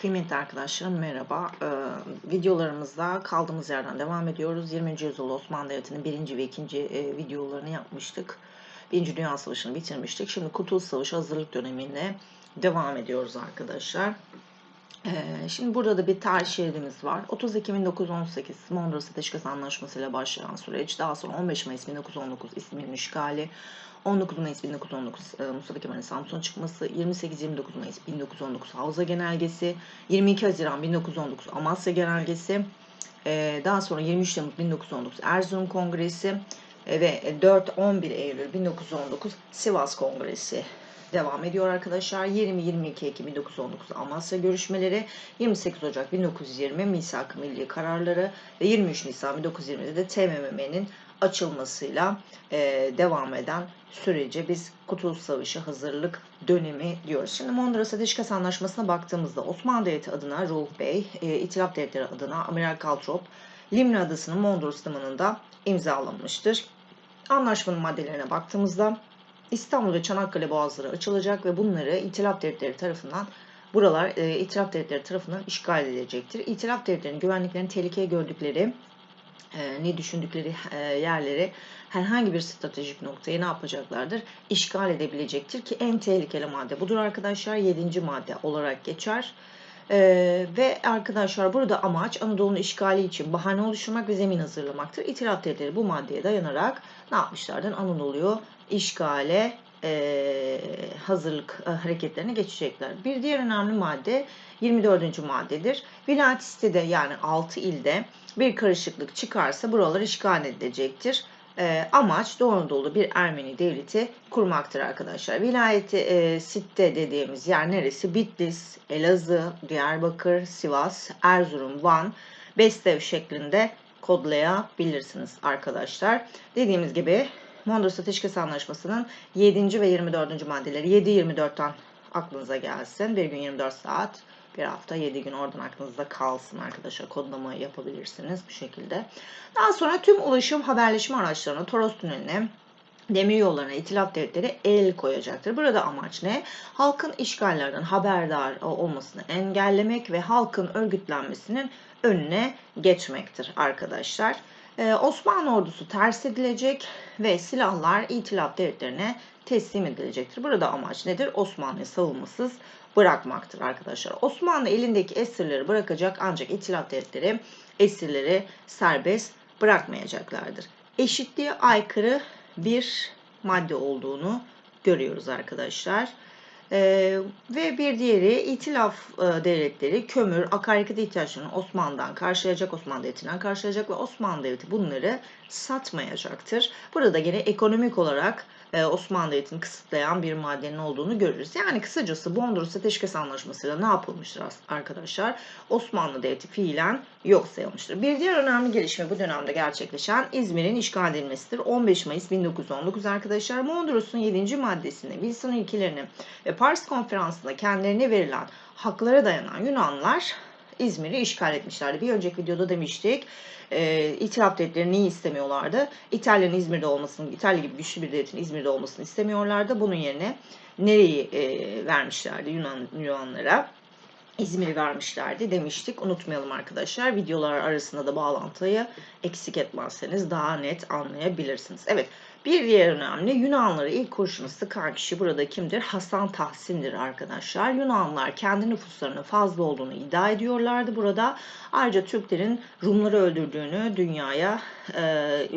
Kıymetli arkadaşlarım merhaba. Ee, videolarımızda kaldığımız yerden devam ediyoruz. 20. yüzyıl Osmanlı Devleti'nin birinci ve ikinci e, videolarını yapmıştık. Birinci Dünya Savaşı'nı bitirmiştik. Şimdi Kurtuluş Savaşı hazırlık dönemine devam ediyoruz arkadaşlar. Ee, şimdi burada da bir tarih şeridimiz var. 30 Ekim 1918 Mondros Ateşkes Anlaşması ile başlayan süreç. Daha sonra 15 Mayıs 1919 İzmir'in işgali. 19 Mayıs 1919 e, Mustafa Kemal'in Samsun'a çıkması, 28-29 Mayıs 1919 Havza Genelgesi, 22 Haziran 1919 Amasya Genelgesi, e, daha sonra 23 Temmuz 1919 Erzurum Kongresi e, ve 4-11 Eylül 1919 Sivas Kongresi devam ediyor arkadaşlar. 20-22 Ekim 1919 Amasya görüşmeleri, 28 Ocak 1920 Misak-ı Milli kararları ve 23 Nisan 1920'de de TMMM'nin açılmasıyla e, devam eden sürece biz Kurtuluş Savaşı hazırlık dönemi diyoruz. Şimdi Mondros Ateşkes Anlaşması'na baktığımızda Osmanlı Devleti adına Ruh Bey, e, İtilaf Devletleri adına Amiral Kaltrop, Limna Adası'nın Mondros Limanı'nda imzalanmıştır. Anlaşmanın maddelerine baktığımızda İstanbul ve Çanakkale boğazları açılacak ve bunları İtilaf Devletleri tarafından buralar e, İtilaf Devletleri tarafından işgal edilecektir. İtilaf Devletleri'nin güvenliklerini tehlikeye gördükleri e, ne düşündükleri e, yerleri herhangi bir stratejik noktayı ne yapacaklardır? İşgal edebilecektir ki en tehlikeli madde budur arkadaşlar. Yedinci madde olarak geçer. Ee, ve arkadaşlar burada amaç Anadolu'nun işgali için bahane oluşturmak ve zemin hazırlamaktır. İtilaf devletleri bu maddeye dayanarak ne yapmışlardır? Anadolu'yu işgale e, hazırlık e, hareketlerine geçecekler. Bir diğer önemli madde 24. maddedir. Vilayet sitede yani 6 ilde bir karışıklık çıkarsa buralar işgal edilecektir. E, amaç Doğu Anadolu bir Ermeni devleti kurmaktır arkadaşlar. Vilayeti e, Sitte dediğimiz yer neresi? Bitlis, Elazığ, Diyarbakır, Sivas, Erzurum, Van, Bestev şeklinde kodlayabilirsiniz arkadaşlar. Dediğimiz gibi Mondros Ateşkes Anlaşması'nın 7. ve 24. maddeleri 7-24'ten aklınıza gelsin. Bir gün 24 saat, bir hafta 7 gün oradan aklınızda kalsın arkadaşlar. Kodlama yapabilirsiniz bu şekilde. Daha sonra tüm ulaşım haberleşme araçlarına, Toros Tüneli'ne, demir yollarına itilaf devletleri el koyacaktır. Burada amaç ne? Halkın işgallerden haberdar olmasını engellemek ve halkın örgütlenmesinin önüne geçmektir arkadaşlar. Ee, Osmanlı ordusu ters edilecek ve silahlar itilaf devletlerine teslim edilecektir. Burada amaç nedir? Osmanlı'yı savunmasız bırakmaktır arkadaşlar. Osmanlı elindeki esirleri bırakacak ancak itilaf devletleri esirleri serbest bırakmayacaklardır. Eşitliğe aykırı bir madde olduğunu görüyoruz arkadaşlar. Ee, ve bir diğeri itilaf e, devletleri kömür, akaryakıt ihtiyaçlarını Osmanlı'dan karşılayacak, Osmanlı Devleti'nden karşılayacak ve Osmanlı Devleti bunları satmayacaktır. Burada gene ekonomik olarak e, Osmanlı Devleti'ni kısıtlayan bir maddenin olduğunu görürüz. Yani kısacası Mondros Ateşkes Anlaşması'yla ne yapılmıştır arkadaşlar? Osmanlı Devleti fiilen yok sayılmıştır. Bir diğer önemli gelişme bu dönemde gerçekleşen İzmir'in işgal edilmesidir. 15 Mayıs 1919 arkadaşlar Mondros'un 7. maddesinde Wilson ilkelerini ve Paris Konferansı'nda kendilerine verilen haklara dayanan Yunanlar İzmir'i işgal etmişlerdi. Bir önceki videoda demiştik. E, İtilaf devletleri neyi istemiyorlardı? İtalya'nın İzmir'de olmasını, İtalya gibi güçlü bir devletin İzmir'de olmasını istemiyorlardı. Bunun yerine nereyi e, vermişlerdi Yunan Yunanlara? İzmir'i vermişlerdi demiştik. Unutmayalım arkadaşlar. Videolar arasında da bağlantıyı eksik etmezseniz daha net anlayabilirsiniz. Evet bir diğer önemli Yunanları ilk kurşunu sıkan kişi burada kimdir? Hasan Tahsin'dir arkadaşlar. Yunanlılar kendi nüfuslarının fazla olduğunu iddia ediyorlardı burada. Ayrıca Türklerin Rumları öldürdüğünü dünyaya e,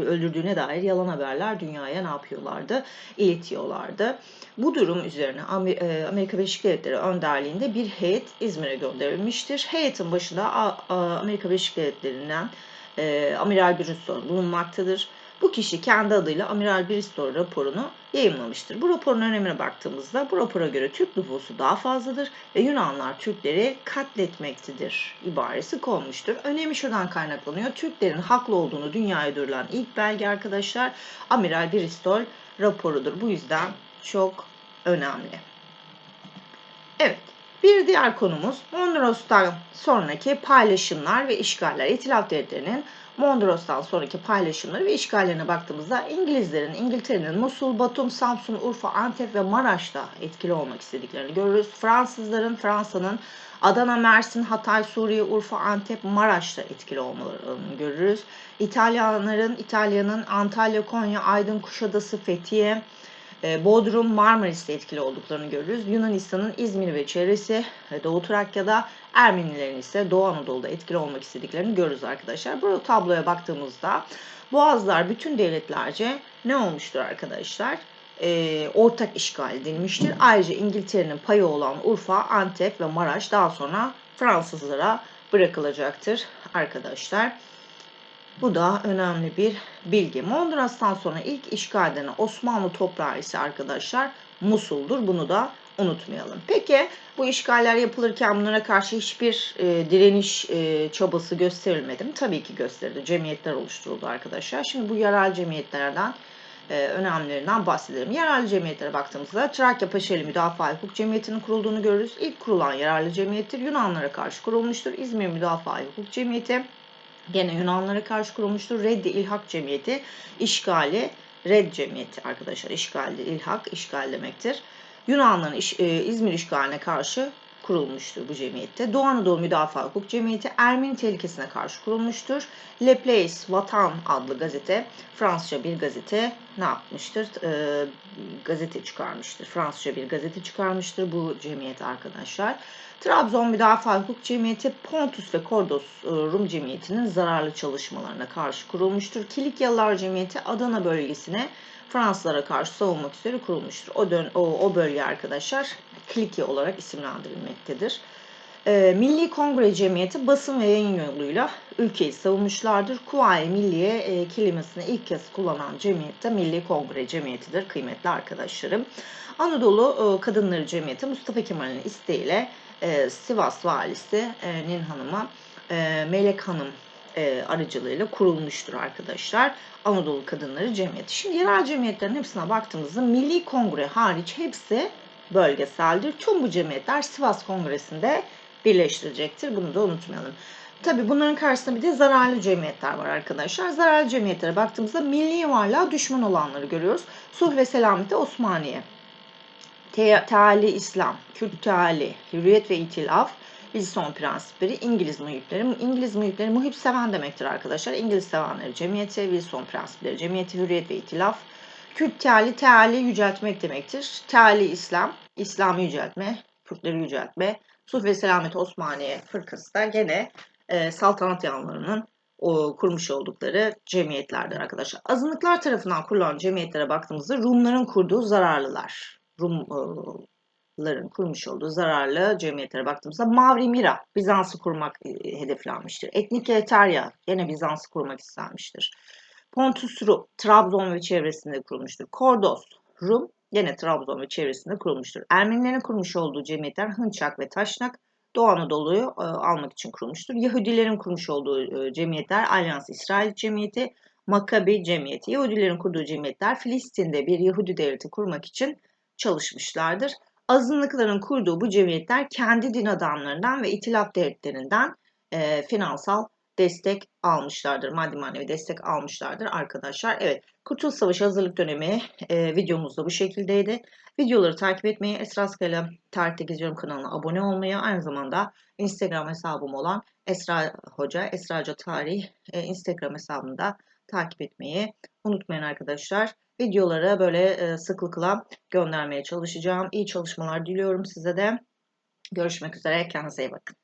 öldürdüğüne dair yalan haberler dünyaya ne yapıyorlardı? İletiyorlardı. Bu durum üzerine e, Amerika Birleşik Devletleri önderliğinde bir heyet İzmir'e gönderilmiştir. Heyetin başında Amerika Birleşik Devletleri'nden e, Amiral Brewster bulunmaktadır. Bu kişi kendi adıyla Amiral Bristol raporunu yayımlamıştır. Bu raporun önemine baktığımızda bu rapora göre Türk nüfusu daha fazladır ve Yunanlar Türkleri katletmektedir ibaresi konmuştur. Önemi şuradan kaynaklanıyor. Türklerin haklı olduğunu dünyaya duyurulan ilk belge arkadaşlar Amiral Bristol raporudur. Bu yüzden çok önemli. Bir diğer konumuz Mondros'tan sonraki paylaşımlar ve işgaller. İtilaf devletlerinin Mondros'tan sonraki paylaşımları ve işgallerine baktığımızda İngilizlerin, İngiltere'nin Musul, Batum, Samsun, Urfa, Antep ve Maraş'ta etkili olmak istediklerini görürüz. Fransızların, Fransa'nın Adana, Mersin, Hatay, Suriye, Urfa, Antep, Maraş'ta etkili olmalarını görürüz. İtalyanların, İtalya'nın Antalya, Konya, Aydın, Kuşadası, Fethiye, Bodrum, Marmaris'te etkili olduklarını görürüz. Yunanistan'ın İzmir ve çevresi, Doğu Trakya'da, Ermenilerin ise Doğu Anadolu'da etkili olmak istediklerini görürüz arkadaşlar. Bu tabloya baktığımızda Boğazlar bütün devletlerce ne olmuştur arkadaşlar? E, ortak işgal edilmiştir. Ayrıca İngiltere'nin payı olan Urfa, Antep ve Maraş daha sonra Fransızlara bırakılacaktır arkadaşlar. Bu da önemli bir bilgi. Mondros'tan sonra ilk işgal Osmanlı toprağı ise arkadaşlar Musul'dur. Bunu da unutmayalım. Peki bu işgaller yapılırken bunlara karşı hiçbir e, direniş e, çabası gösterilmedi mi? Tabii ki gösterildi. Cemiyetler oluşturuldu arkadaşlar. Şimdi bu yerel cemiyetlerden e, önemlilerinden bahsedelim. Yerel cemiyetlere baktığımızda Trakya Paşaeli Müdafaa Hukuk Cemiyeti'nin kurulduğunu görürüz. İlk kurulan yerel cemiyettir. Yunanlara karşı kurulmuştur. İzmir Müdafaa Hukuk Cemiyeti gene Yunanlara karşı kurulmuştur. Reddi İlhak Cemiyeti işgali Red Cemiyeti arkadaşlar. İşgali, ilhak, işgal demektir. Yunanların e, İzmir işgaline karşı kurulmuştur bu cemiyette. Doğu Anadolu Müdafaa Hukuk Cemiyeti Ermeni tehlikesine karşı kurulmuştur. Le Place Vatan adlı gazete Fransızca bir gazete ne yapmıştır? E, gazete çıkarmıştır. Fransızca bir gazete çıkarmıştır bu cemiyet arkadaşlar. Trabzon Müdafaa Hukuk Cemiyeti Pontus ve Kordos e, Rum Cemiyeti'nin zararlı çalışmalarına karşı kurulmuştur. Kilikyalılar Cemiyeti Adana bölgesine Fransızlara karşı savunmak üzere kurulmuştur. O, dön, o, o bölge arkadaşlar Kilikya olarak isimlendirilmektedir. E, Milli Kongre Cemiyeti basın ve yayın yoluyla ülkeyi savunmuşlardır. Kuvayi Milliye e, kelimesini ilk kez kullanan cemiyet de Milli Kongre Cemiyeti'dir kıymetli arkadaşlarım. Anadolu e, Kadınları Cemiyeti Mustafa Kemal'in isteğiyle e, Sivas valisinin e, Melek Hanım aracılığıyla kurulmuştur arkadaşlar. Anadolu Kadınları Cemiyeti. Şimdi yerel cemiyetlerin hepsine baktığımızda Milli Kongre hariç hepsi bölgeseldir. Tüm bu cemiyetler Sivas Kongresi'nde birleştirecektir. Bunu da unutmayalım. Tabii bunların karşısında bir de zararlı cemiyetler var arkadaşlar. Zararlı cemiyetlere baktığımızda milli varlığa düşman olanları görüyoruz. Sulh ve Selameti Osmaniye. Te teali İslam, Kürt teali, hürriyet ve itilaf, Wilson prensipleri, İngiliz muhipleri. İngiliz muhipleri muhip seven demektir arkadaşlar. İngiliz sevenleri cemiyeti, Wilson prensipleri, cemiyeti, hürriyet ve itilaf. Kürt teali, teali yüceltmek demektir. Teali İslam, İslam'ı yüceltme, Kürtleri yüceltme. Sulh ve Selamet Osmaniye fırkası da gene e, saltanat yanlarının o, kurmuş oldukları cemiyetlerdir arkadaşlar. Azınlıklar tarafından kurulan cemiyetlere baktığımızda Rumların kurduğu zararlılar. Rumların kurmuş olduğu zararlı cemiyetlere baktığımızda Mavri Mira Bizans'ı kurmak e, hedeflenmiştir. Etnik Eterya yine Bizans'ı kurmak istenmiştir. Pontus Rum Trabzon ve çevresinde kurulmuştur. Kordos Rum yine Trabzon ve çevresinde kurulmuştur. Ermenilerin kurmuş olduğu cemiyetler Hınçak ve Taşnak Doğu Anadolu'yu e, almak için kurulmuştur. Yahudilerin kurmuş olduğu e, cemiyetler Alyans İsrail Cemiyeti, Makabi Cemiyeti. Yahudilerin kurduğu cemiyetler Filistin'de bir Yahudi devleti kurmak için çalışmışlardır. Azınlıkların kurduğu bu cemiyetler kendi din adamlarından ve itilaf devletlerinden e, finansal destek almışlardır. Maddi manevi destek almışlardır arkadaşlar. Evet Kurtuluş Savaşı hazırlık dönemi e, videomuz bu şekildeydi. Videoları takip etmeyi, Esra Skala Tarihte Geziyorum kanalına abone olmayı, aynı zamanda Instagram hesabım olan Esra Hoca, Esra Hoca Tarih e, Instagram hesabında takip etmeyi unutmayın arkadaşlar. Videoları böyle e, sıklıkla göndermeye çalışacağım. İyi çalışmalar diliyorum size de. Görüşmek üzere. Kendinize iyi bakın.